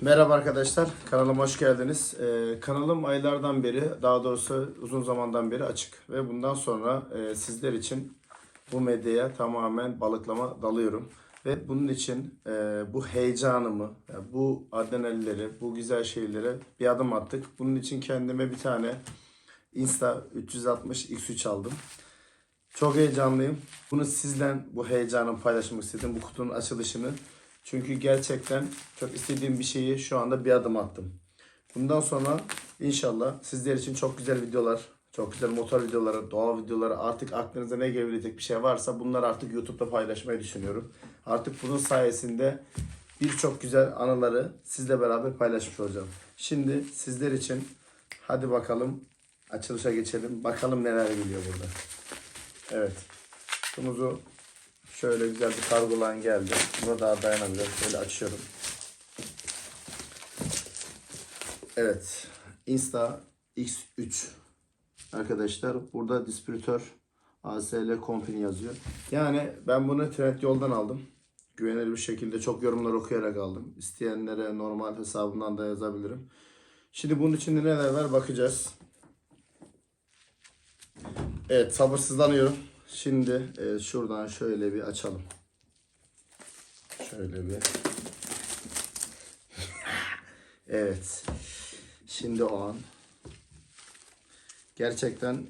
Merhaba arkadaşlar, kanalıma hoş geldiniz. Ee, kanalım aylardan beri, daha doğrusu uzun zamandan beri açık. Ve bundan sonra e, sizler için bu medyaya tamamen balıklama dalıyorum. Ve bunun için e, bu heyecanımı, yani bu adrenalleri, bu güzel şeylere bir adım attık. Bunun için kendime bir tane Insta 360 X3 aldım. Çok heyecanlıyım. Bunu sizden bu heyecanımı paylaşmak istedim. Bu kutunun açılışını. Çünkü gerçekten çok istediğim bir şeyi şu anda bir adım attım. Bundan sonra inşallah sizler için çok güzel videolar, çok güzel motor videoları, doğa videoları artık aklınıza ne gelebilecek bir şey varsa bunları artık YouTube'da paylaşmayı düşünüyorum. Artık bunun sayesinde birçok güzel anıları sizle beraber paylaşmış olacağım. Şimdi sizler için hadi bakalım açılışa geçelim. Bakalım neler geliyor burada. Evet. Kutumuzu şöyle güzel bir kargolan geldi. Buna daha dayanabilir. Şöyle açıyorum. Evet. Insta X3 arkadaşlar. Burada distribütör ASL Company yazıyor. Yani ben bunu Trend yoldan aldım. Güvenilir bir şekilde çok yorumlar okuyarak aldım. İsteyenlere normal hesabından da yazabilirim. Şimdi bunun içinde neler var bakacağız. Evet sabırsızlanıyorum. Şimdi e, şuradan şöyle bir açalım. Şöyle bir. evet. Şimdi o an. Gerçekten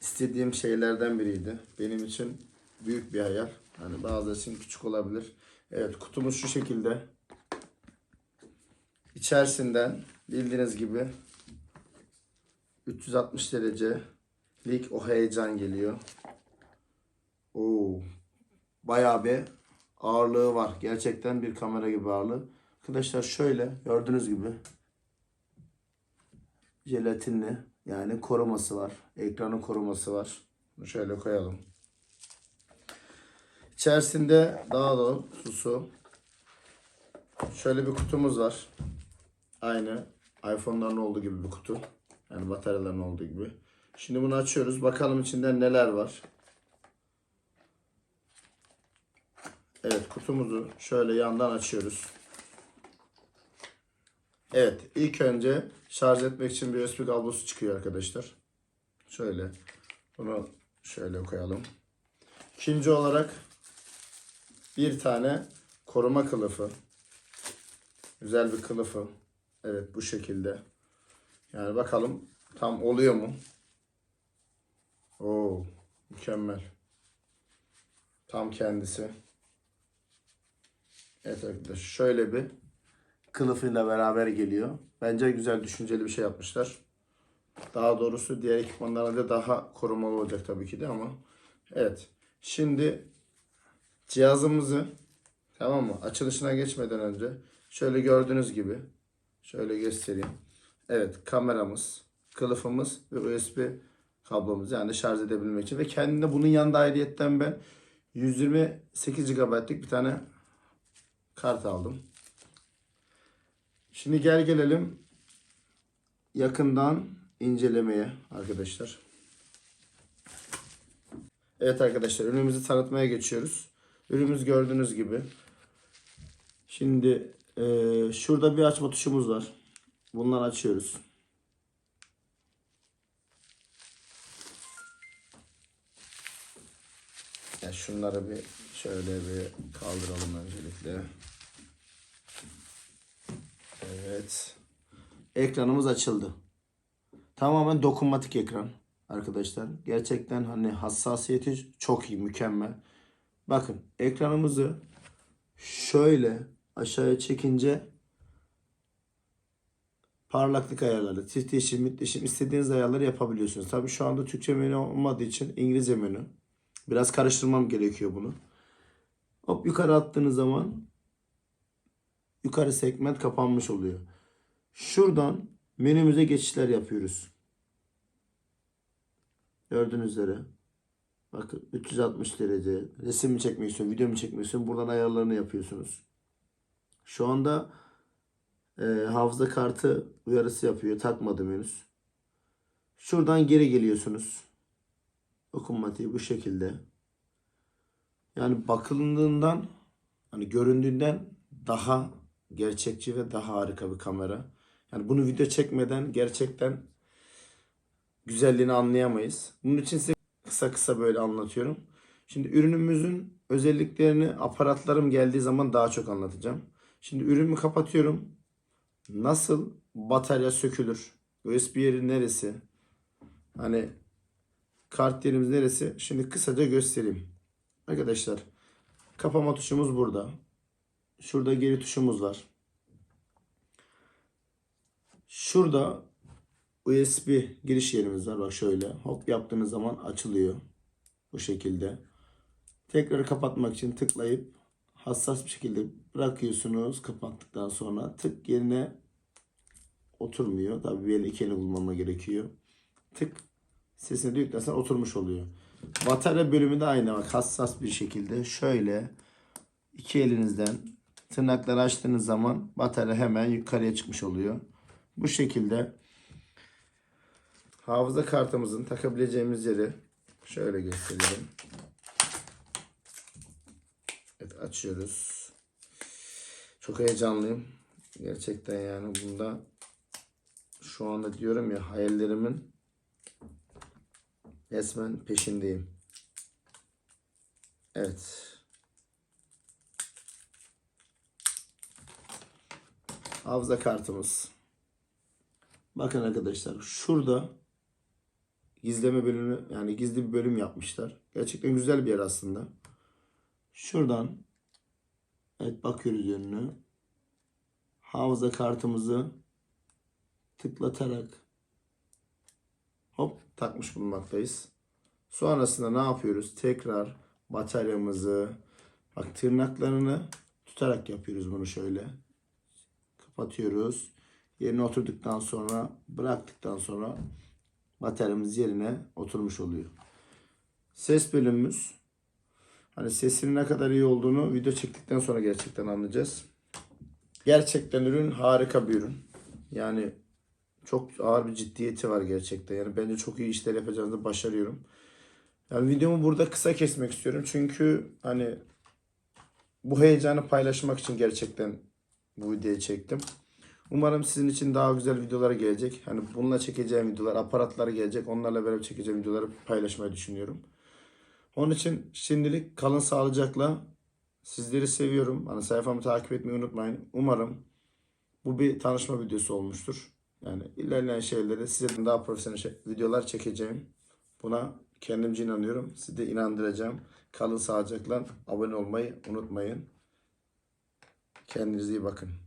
istediğim şeylerden biriydi. Benim için büyük bir hayal. Hani bazıları için küçük olabilir. Evet kutumuz şu şekilde. İçerisinden bildiğiniz gibi 360 derece lik o heyecan geliyor. Oo. Bayağı bir ağırlığı var. Gerçekten bir kamera gibi ağırlığı. Arkadaşlar şöyle gördüğünüz gibi jelatinli yani koruması var. Ekranın koruması var. Bunu şöyle koyalım. İçerisinde daha doğrusu şöyle bir kutumuz var. Aynı iPhone'ların olduğu gibi bir kutu. Yani bataryaların olduğu gibi. Şimdi bunu açıyoruz. Bakalım içinde neler var. Evet kutumuzu şöyle yandan açıyoruz. Evet ilk önce şarj etmek için bir USB kablosu çıkıyor arkadaşlar. Şöyle bunu şöyle koyalım. İkinci olarak bir tane koruma kılıfı. Güzel bir kılıfı. Evet bu şekilde. Yani bakalım tam oluyor mu? Oo, mükemmel. Tam kendisi. Evet arkadaşlar şöyle bir kılıfıyla beraber geliyor. Bence güzel düşünceli bir şey yapmışlar. Daha doğrusu diğer ekipmanlarla da daha korumalı olacak tabii ki de ama. Evet. Şimdi cihazımızı tamam mı? Açılışına geçmeden önce şöyle gördüğünüz gibi şöyle göstereyim. Evet kameramız, kılıfımız ve USB kablomuz yani şarj edebilmek için ve kendine bunun yanında ayrıyetten ben 128 GB'lık bir tane kart aldım. Şimdi gel gelelim yakından incelemeye arkadaşlar. Evet arkadaşlar ürünümüzü tanıtmaya geçiyoruz. Ürünümüz gördüğünüz gibi. Şimdi eee, şurada bir açma tuşumuz var. Bundan açıyoruz. Şunları bir şöyle bir kaldıralım öncelikle. Evet. Ekranımız açıldı. Tamamen dokunmatik ekran arkadaşlar. Gerçekten hani hassasiyeti çok iyi, mükemmel. Bakın ekranımızı şöyle aşağıya çekince parlaklık ayarları, titreşim, mitreşim istediğiniz ayarları yapabiliyorsunuz. Tabii şu anda Türkçe menü olmadığı için İngilizce menü. Biraz karıştırmam gerekiyor bunu. Hop yukarı attığınız zaman yukarı segment kapanmış oluyor. Şuradan menümüze geçişler yapıyoruz. Gördüğünüz üzere. Bakın 360 derece. Resim mi çekmek istiyorsun, video mu çekmek istiyorsun? Buradan ayarlarını yapıyorsunuz. Şu anda e, hafıza kartı uyarısı yapıyor. Takmadım henüz. Şuradan geri geliyorsunuz. Dokunmatiği bu şekilde. Yani bakıldığından hani göründüğünden daha gerçekçi ve daha harika bir kamera. Yani bunu video çekmeden gerçekten güzelliğini anlayamayız. Bunun için size kısa kısa böyle anlatıyorum. Şimdi ürünümüzün özelliklerini aparatlarım geldiği zaman daha çok anlatacağım. Şimdi ürünümü kapatıyorum. Nasıl batarya sökülür? USB yeri neresi? Hani kart yerimiz neresi? Şimdi kısaca göstereyim. Arkadaşlar kapama tuşumuz burada. Şurada geri tuşumuz var. Şurada USB giriş yerimiz var. Bak şöyle hop yaptığınız zaman açılıyor. Bu şekilde. Tekrar kapatmak için tıklayıp hassas bir şekilde bırakıyorsunuz. Kapattıktan sonra tık yerine oturmuyor. Tabii bir el iki eli bulmama gerekiyor. Tık sesini duyduktan oturmuş oluyor. Batarya bölümü de aynı bak hassas bir şekilde şöyle iki elinizden tırnakları açtığınız zaman batarya hemen yukarıya çıkmış oluyor. Bu şekilde hafıza kartımızın takabileceğimiz yeri şöyle gösterelim. Evet açıyoruz. Çok heyecanlıyım. Gerçekten yani bunda şu anda diyorum ya hayallerimin resmen peşindeyim. Evet. Hafıza kartımız. Bakın arkadaşlar şurada gizleme bölümü yani gizli bir bölüm yapmışlar. Gerçekten güzel bir yer aslında. Şuradan evet bakıyoruz yönünü. Hafıza kartımızı tıklatarak hop takmış bulunmaktayız. Sonrasında ne yapıyoruz? Tekrar bataryamızı bak tırnaklarını tutarak yapıyoruz bunu şöyle. Kapatıyoruz. Yerine oturduktan sonra bıraktıktan sonra bataryamız yerine oturmuş oluyor. Ses bölümümüz hani sesinin ne kadar iyi olduğunu video çektikten sonra gerçekten anlayacağız. Gerçekten ürün harika bir ürün. Yani çok ağır bir ciddiyeti var gerçekten. Yani bence çok iyi işler yapacağınızı başarıyorum. Yani videomu burada kısa kesmek istiyorum. Çünkü hani bu heyecanı paylaşmak için gerçekten bu videoyu çektim. Umarım sizin için daha güzel videolar gelecek. Hani bununla çekeceğim videolar, aparatları gelecek. Onlarla beraber çekeceğim videoları paylaşmayı düşünüyorum. Onun için şimdilik kalın sağlıcakla. Sizleri seviyorum. Hani sayfamı takip etmeyi unutmayın. Umarım bu bir tanışma videosu olmuştur. Yani ilerleyen şeylerde size daha profesyonel şey, videolar çekeceğim. Buna kendimce inanıyorum. Sizi de inandıracağım. Kalın sağlıcakla abone olmayı unutmayın. Kendinize iyi bakın.